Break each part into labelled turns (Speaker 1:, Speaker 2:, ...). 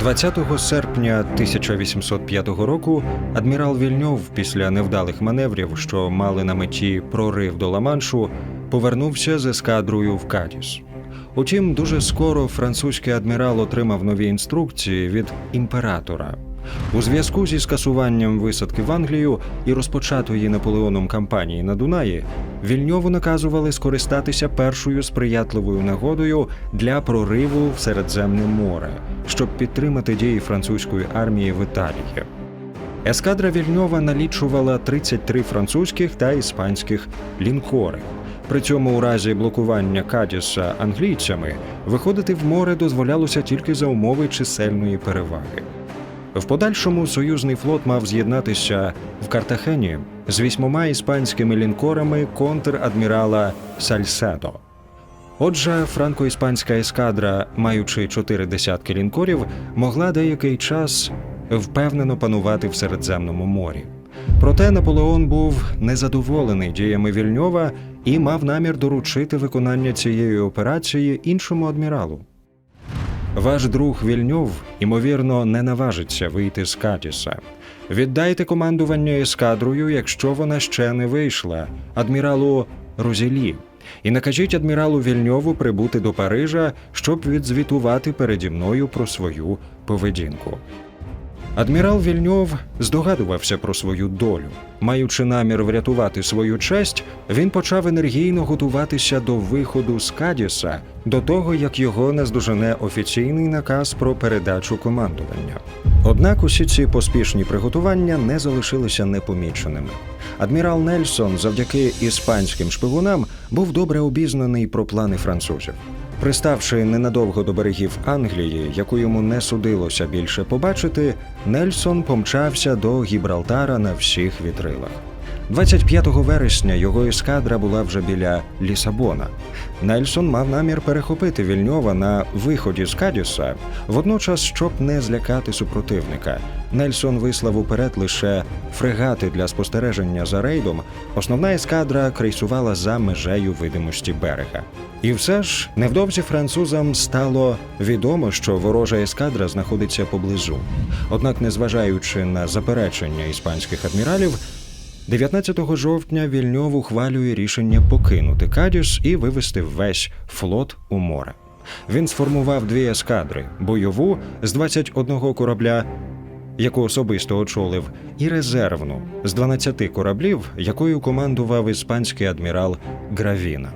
Speaker 1: 20 серпня 1805 року адмірал Вільньов після невдалих маневрів, що мали на меті прорив до Ла-Маншу, повернувся з ескадрою в Кадіс. Утім, дуже скоро французький адмірал отримав нові інструкції від імператора. У зв'язку зі скасуванням висадки в Англію і розпочатої Наполеоном кампанії на Дунаї, Вільньову наказували скористатися першою сприятливою нагодою для прориву в Середземне море, щоб підтримати дії французької армії в Італії. Ескадра Вільньова налічувала 33 французьких та іспанських лінкори. При цьому у разі блокування Кадіса англійцями виходити в море дозволялося тільки за умови чисельної переваги. В подальшому союзний флот мав з'єднатися в Картахені з вісьмома іспанськими лінкорами контр-адмірала Сальседо. Отже, франко-іспанська ескадра, маючи чотири десятки лінкорів, могла деякий час впевнено панувати в Середземному морі. Проте Наполеон був незадоволений діями Вільньова і мав намір доручити виконання цієї операції іншому адміралу. Ваш друг Вільньов, ймовірно, не наважиться вийти з Катіса. Віддайте командування ескадрою, якщо вона ще не вийшла, адміралу Розілі, і накажіть адміралу Вільньову прибути до Парижа, щоб відзвітувати переді мною про свою поведінку. Адмірал Вільньов здогадувався про свою долю. Маючи намір врятувати свою честь, він почав енергійно готуватися до виходу з Кадіса до того, як його наздожене офіційний наказ про передачу командування. Однак усі ці поспішні приготування не залишилися непоміченими. Адмірал Нельсон, завдяки іспанським шпигунам, був добре обізнаний про плани французів. Приставши ненадовго до берегів Англії, яку йому не судилося більше побачити, Нельсон помчався до Гібралтара на всіх вітрилах. 25 вересня його ескадра була вже біля Лісабона. Нельсон мав намір перехопити Вільньова на виході з Кадіса, водночас, щоб не злякати супротивника. Нельсон вислав уперед лише фрегати для спостереження за рейдом. Основна ескадра крейсувала за межею видимості берега. І все ж невдовзі французам стало відомо, що ворожа ескадра знаходиться поблизу. Однак, незважаючи на заперечення іспанських адміралів, 19 жовтня Вільньов ухвалює рішення покинути Кадіс і вивести весь флот у море. Він сформував дві ескадри: бойову з 21 корабля, яку особисто очолив, і резервну з 12 кораблів, якою командував іспанський адмірал Гравіна.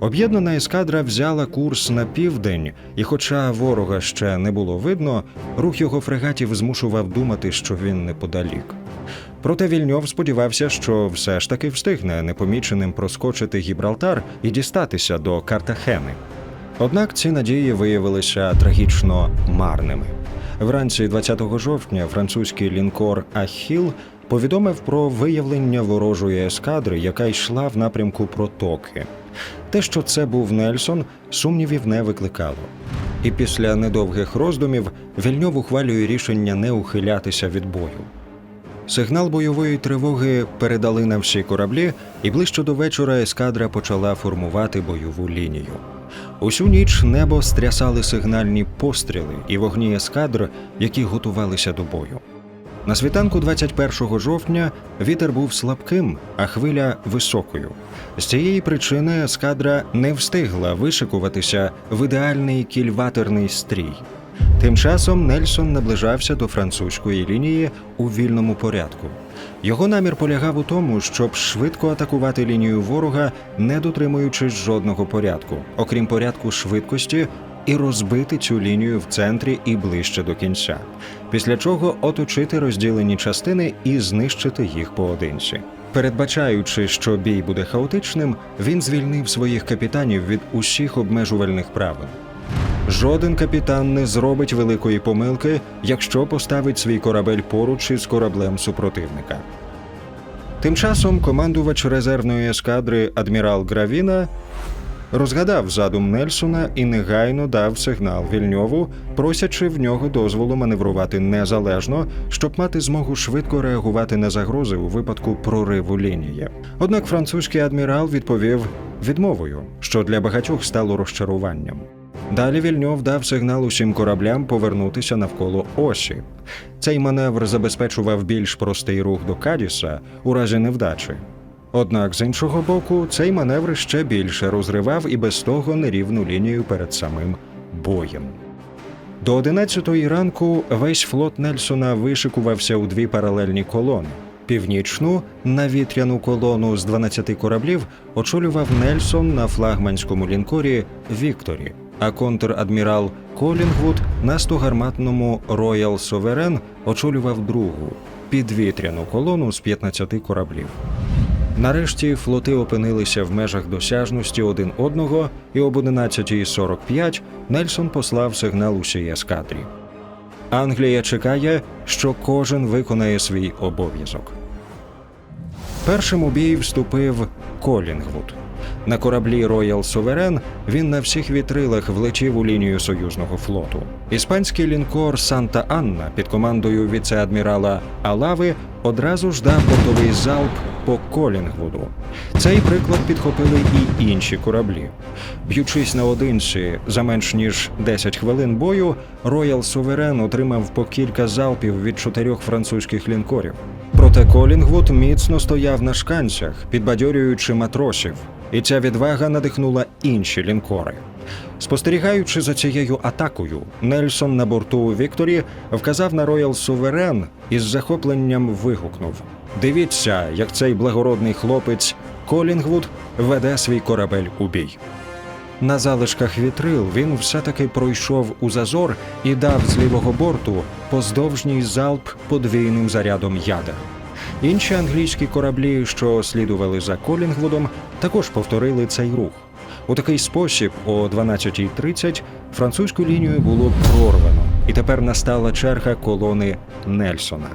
Speaker 1: Об'єднана ескадра взяла курс на південь, і, хоча ворога ще не було видно, рух його фрегатів змушував думати, що він неподалік. Проте Вільньов сподівався, що все ж таки встигне непоміченим проскочити Гібралтар і дістатися до Картахени. Однак ці надії виявилися трагічно марними. Вранці 20 жовтня французький лінкор Ахіл повідомив про виявлення ворожої ескадри, яка йшла в напрямку протоки. Те, що це був Нельсон, сумнівів не викликало. І після недовгих роздумів Вільньов ухвалює рішення не ухилятися від бою. Сигнал бойової тривоги передали на всі кораблі, і ближче до вечора ескадра почала формувати бойову лінію. Усю ніч небо стрясали сигнальні постріли і вогні ескадр, які готувалися до бою. На світанку 21 жовтня вітер був слабким, а хвиля високою. З цієї причини ескадра не встигла вишикуватися в ідеальний кільватерний стрій. Тим часом Нельсон наближався до французької лінії у вільному порядку. Його намір полягав у тому, щоб швидко атакувати лінію ворога, не дотримуючись жодного порядку, окрім порядку швидкості, і розбити цю лінію в центрі і ближче до кінця, після чого оточити розділені частини і знищити їх поодинці. Передбачаючи, що бій буде хаотичним, він звільнив своїх капітанів від усіх обмежувальних правил. Жоден капітан не зробить великої помилки, якщо поставить свій корабель поруч із кораблем супротивника. Тим часом командувач резервної ескадри адмірал Гравіна розгадав задум Нельсона і негайно дав сигнал Вільньову, просячи в нього дозволу маневрувати незалежно, щоб мати змогу швидко реагувати на загрози у випадку прориву лінії. Однак французький адмірал відповів відмовою, що для багатьох стало розчаруванням. Далі Вільньов дав сигнал усім кораблям повернутися навколо осі. Цей маневр забезпечував більш простий рух до Кадіса у разі невдачі. Однак, з іншого боку, цей маневр ще більше розривав і без того нерівну лінію перед самим боєм. До 11-ї ранку весь флот Нельсона вишикувався у дві паралельні колони. Північну навітряну колону з 12 кораблів очолював Нельсон на флагманському лінкорі Вікторі, а контр-адмірал Колінгвуд на 100-гарматному Роял Соверен очолював другу підвітряну колону з 15 кораблів. Нарешті флоти опинилися в межах досяжності один одного, і об 11.45 Нельсон послав сигнал усій ескадрі. Англія чекає, що кожен виконає свій обов'язок. Першим у бій вступив Колінгвуд. На кораблі Роял Суверен він на всіх вітрилах влетів у лінію союзного флоту. Іспанський лінкор Санта Анна під командою віце-адмірала Алави одразу ж дав бортовий залп по Колінгвуду. Цей приклад підхопили і інші кораблі. Б'ючись наодинці за менш ніж 10 хвилин бою, Роял Суверен отримав по кілька залпів від чотирьох французьких лінкорів. Проте Колінгвуд міцно стояв на шканцях, підбадьорюючи матросів, і ця відвага надихнула інші лінкори. Спостерігаючи за цією атакою, Нельсон на борту Вікторі вказав на Роял Суверен і з захопленням вигукнув: Дивіться, як цей благородний хлопець Колінгвуд веде свій корабель у бій. На залишках вітрил він все-таки пройшов у зазор і дав з лівого борту поздовжній залп подвійним зарядом ядер. Інші англійські кораблі, що слідували за Колінгвудом, також повторили цей рух. У такий спосіб, о 12.30 французьку лінію було прорвано, і тепер настала черга колони Нельсона.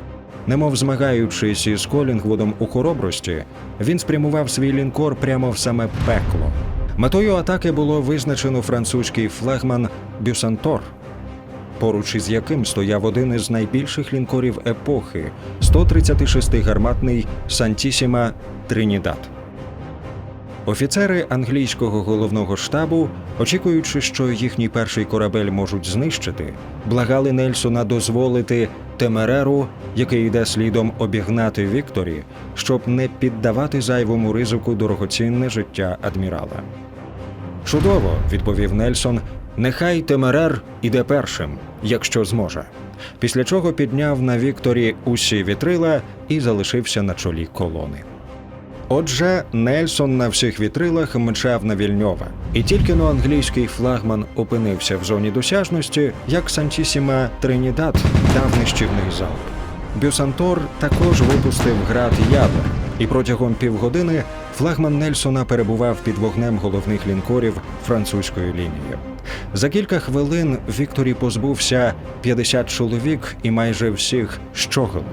Speaker 1: Немов змагаючись із Колінгвудом у хоробрості, він спрямував свій лінкор прямо в саме пекло. Метою атаки було визначено французький флагман Бюсантор, поруч із яким стояв один із найбільших лінкорів епохи 136-гарматний Сантісіма Тринідад. Офіцери англійського головного штабу, очікуючи, що їхній перший корабель можуть знищити, благали Нельсона дозволити Темереру, який йде слідом обігнати Вікторі, щоб не піддавати зайвому ризику дорогоцінне життя адмірала. Чудово, відповів Нельсон. Нехай Темерер іде першим, якщо зможе. Після чого підняв на Вікторі усі вітрила і залишився на чолі колони. Отже, Нельсон на всіх вітрилах мчав на Вільньова, і тільки но англійський флагман опинився в зоні досяжності, як Сантісіма Тринідад дав нищівний залп. Бюсантор також випустив град ядер, і протягом півгодини флагман Нельсона перебував під вогнем головних лінкорів французької лінії. За кілька хвилин Вікторі позбувся 50 чоловік і майже всіх щогол.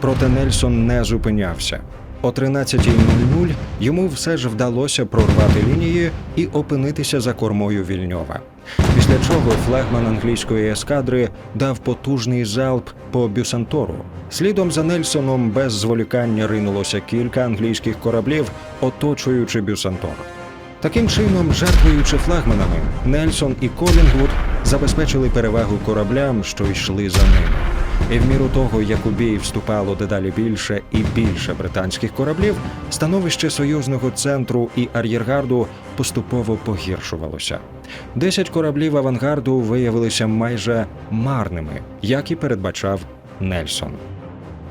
Speaker 1: Проте Нельсон не зупинявся. О 13.00 йому все ж вдалося прорвати лінії і опинитися за кормою Вільньова. Після чого флагман англійської ескадри дав потужний залп по Бюсантору. Слідом за Нельсоном без зволікання ринулося кілька англійських кораблів, оточуючи Бюсантор. Таким чином, жертвуючи флагманами, Нельсон і Колінгвуд забезпечили перевагу кораблям, що йшли за ними. І в міру того, як у бій вступало дедалі більше і більше британських кораблів, становище союзного центру і ар'єргарду поступово погіршувалося. Десять кораблів авангарду виявилися майже марними, як і передбачав Нельсон.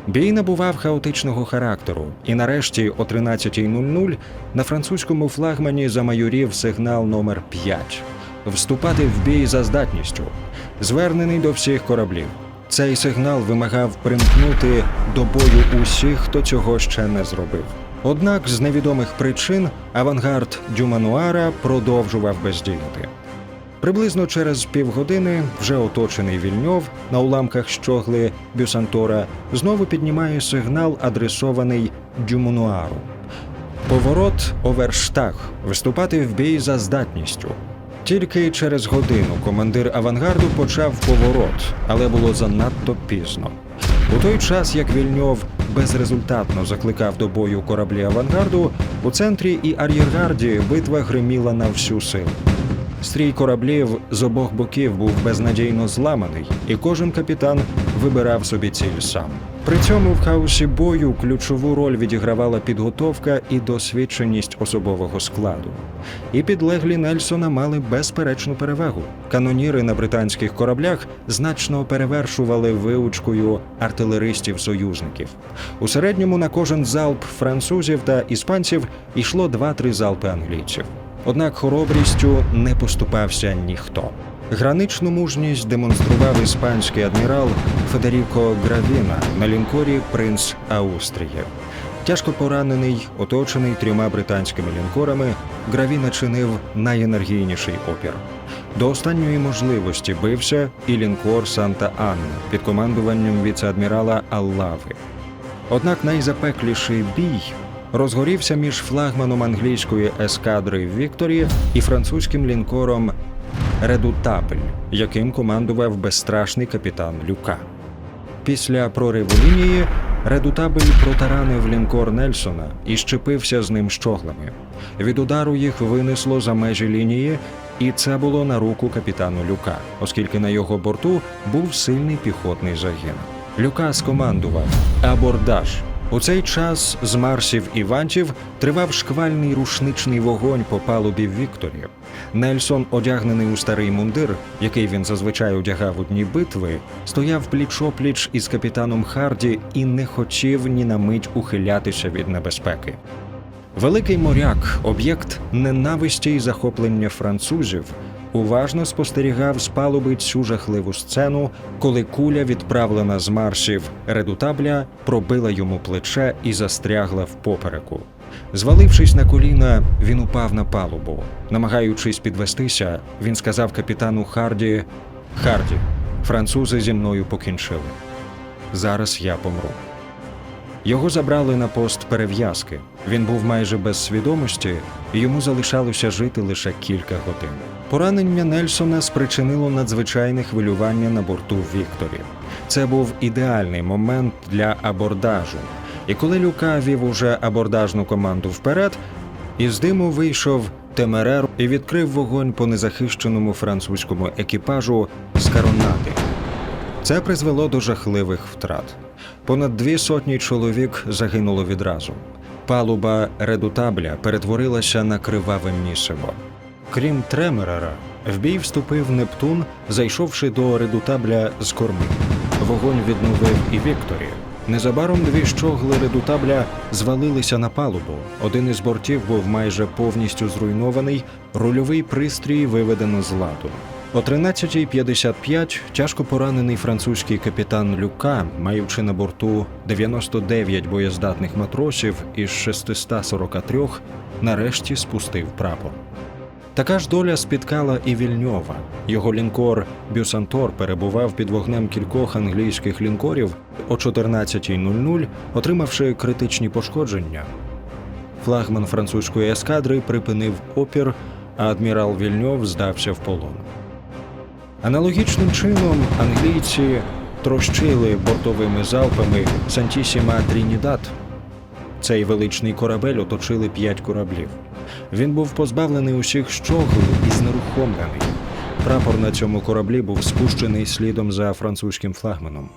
Speaker 1: Бій набував хаотичного характеру, і нарешті о 13.00 на французькому флагмані замайорів сигнал номер 5 вступати в бій за здатністю, звернений до всіх кораблів. Цей сигнал вимагав примкнути до бою усіх, хто цього ще не зробив. Однак з невідомих причин авангард Дюмануара продовжував бездіяти. Приблизно через півгодини, вже оточений Вільньов на уламках щогли Бюсантора, знову піднімає сигнал, адресований Дюмануару. Поворот Оверштаг виступати в бій за здатністю. Тільки через годину командир авангарду почав поворот, але було занадто пізно. У той час, як Вільньов безрезультатно закликав до бою кораблі авангарду, у центрі і ар'єргарді битва гриміла на всю силу. Стрій кораблів з обох боків був безнадійно зламаний, і кожен капітан вибирав собі ціль сам. При цьому в хаосі бою ключову роль відігравала підготовка і досвідченість особового складу. І підлеглі Нельсона мали безперечну перевагу. Каноніри на британських кораблях значно перевершували виучкою артилеристів союзників. У середньому на кожен залп французів та іспанців йшло 2-3 залпи англійців. Однак хоробрістю не поступався ніхто. Граничну мужність демонстрував іспанський адмірал Федеріко Гравіна на лінкорі Принц Аустрії. Тяжко поранений, оточений трьома британськими лінкорами, Гравіна чинив найенергійніший опір. До останньої можливості бився і лінкор Санта Анна під командуванням віце-адмірала Аллави. Однак найзапекліший бій розгорівся між флагманом англійської ескадри Вікторі і французьким лінкором Редутабель, яким командував безстрашний капітан Люка. Після прориву лінії Редутабель протаранив лінкор Нельсона і щепився з ним щоглами. Від удару їх винесло за межі лінії, і це було на руку капітану Люка, оскільки на його борту був сильний піхотний загін. Люка скомандував абордаж. У цей час з Марсів і тривав шквальний рушничний вогонь по палубі Вікторі. Нельсон, одягнений у старий мундир, який він зазвичай одягав у дні битви, стояв пліч-опліч із капітаном Харді і не хотів ні на мить ухилятися від небезпеки. Великий моряк, об'єкт ненависті й захоплення французів, уважно спостерігав з палуби цю жахливу сцену, коли куля, відправлена з марсів редутабля, пробила йому плече і застрягла в попереку. Звалившись на коліна, він упав на палубу. Намагаючись підвестися, він сказав капітану Харді: Харді, французи зі мною покінчили. Зараз я помру. Його забрали на пост перев'язки. Він був майже без свідомості, і йому залишалося жити лише кілька годин. Поранення Нельсона спричинило надзвичайне хвилювання на борту Вікторі. Це був ідеальний момент для абордажу. І коли Люка вів уже абордажну команду вперед, із диму вийшов Темерер і відкрив вогонь по незахищеному французькому екіпажу з каронади. Це призвело до жахливих втрат. Понад дві сотні чоловік загинуло відразу. Палуба редутабля перетворилася на криваве місиво. Крім Тремерера, в бій вступив Нептун, зайшовши до редутабля з корми. Вогонь відновив і Вікторі. Незабаром дві щогли редутабля звалилися на палубу. Один із бортів був майже повністю зруйнований, рульовий пристрій виведено з ладу. О 13.55 тяжко поранений французький капітан Люка, маючи на борту 99 боєздатних матросів із 643, нарешті спустив прапор. Така ж доля спіткала і Вільньова. Його лінкор Бюсантор перебував під вогнем кількох англійських лінкорів о 14.00, отримавши критичні пошкодження. Флагман французької ескадри припинив опір, а адмірал Вільньов здався в полон. Аналогічним чином англійці трощили бортовими залпами Сантісіма Трінідад. Цей величний корабель оточили п'ять кораблів. Він був позбавлений усіх щогл і знерухомлений. Прапор на цьому кораблі був спущений слідом за французьким флагманом.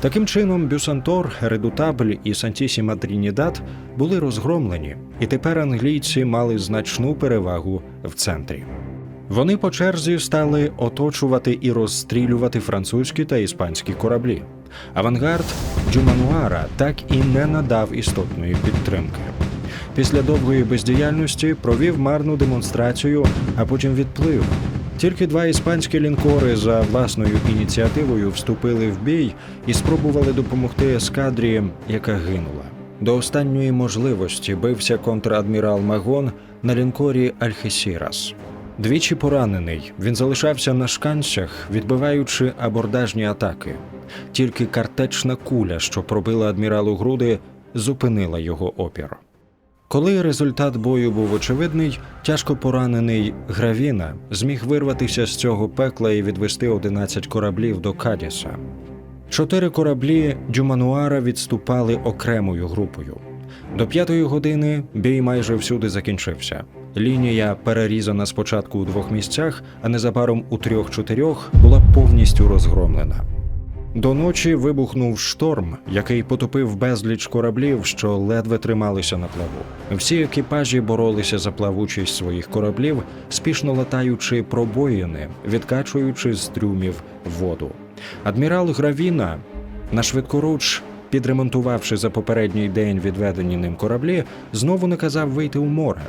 Speaker 1: Таким чином, Бюсантор, Редутабль і Сантісіма Трінідад були розгромлені, і тепер англійці мали значну перевагу в центрі. Вони по черзі стали оточувати і розстрілювати французькі та іспанські кораблі. Авангард Джумануара так і не надав істотної підтримки. Після довгої бездіяльності провів марну демонстрацію, а потім відплив. Тільки два іспанські лінкори за власною ініціативою вступили в бій і спробували допомогти ескадрі, яка гинула. До останньої можливості бився контрадмірал Магон на лінкорі Альхесірас. Двічі поранений, він залишався на шканцях, відбиваючи абордажні атаки. Тільки картечна куля, що пробила адміралу груди, зупинила його опір. Коли результат бою був очевидний, тяжко поранений Гравіна зміг вирватися з цього пекла і відвести 11 кораблів до Кадіса. Чотири кораблі Дюмануара відступали окремою групою. До п'ятої години бій майже всюди закінчився. Лінія, перерізана спочатку у двох місцях, а незабаром у трьох-чотирьох, була повністю розгромлена. До ночі вибухнув шторм, який потопив безліч кораблів, що ледве трималися на плаву. Всі екіпажі боролися за плавучість своїх кораблів, спішно латаючи пробоїни, відкачуючи з трюмів воду. Адмірал Гравіна на швидкоруч, підремонтувавши за попередній день відведені ним кораблі, знову наказав вийти у море.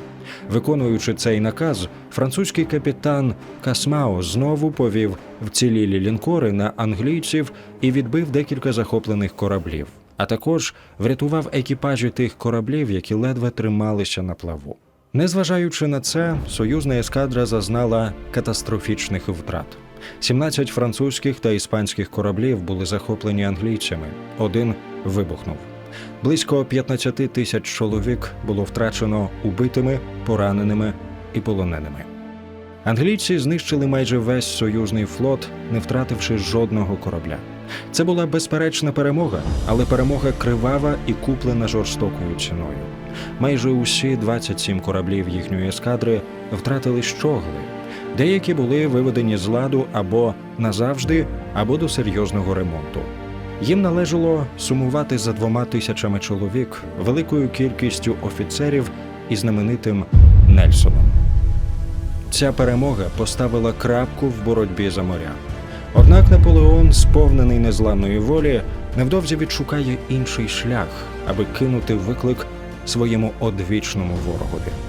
Speaker 1: Виконуючи цей наказ, французький капітан Касмао знову повів вцілілі лінкори на англійців і відбив декілька захоплених кораблів, а також врятував екіпажі тих кораблів, які ледве трималися на плаву. Незважаючи на це, союзна ескадра зазнала катастрофічних втрат. 17 французьких та іспанських кораблів були захоплені англійцями. Один вибухнув. Близько 15 тисяч чоловік було втрачено убитими, пораненими і полоненими. Англійці знищили майже весь союзний флот, не втративши жодного корабля. Це була безперечна перемога, але перемога кривава і куплена жорстокою ціною. Майже усі 27 кораблів їхньої ескадри втратили щогли. Деякі були виведені з ладу або назавжди, або до серйозного ремонту. Їм належало сумувати за двома тисячами чоловік, великою кількістю офіцерів і знаменитим Нельсоном. Ця перемога поставила крапку в боротьбі за моря. Однак Наполеон, сповнений незламної волі, невдовзі відшукає інший шлях, аби кинути виклик своєму одвічному ворогові.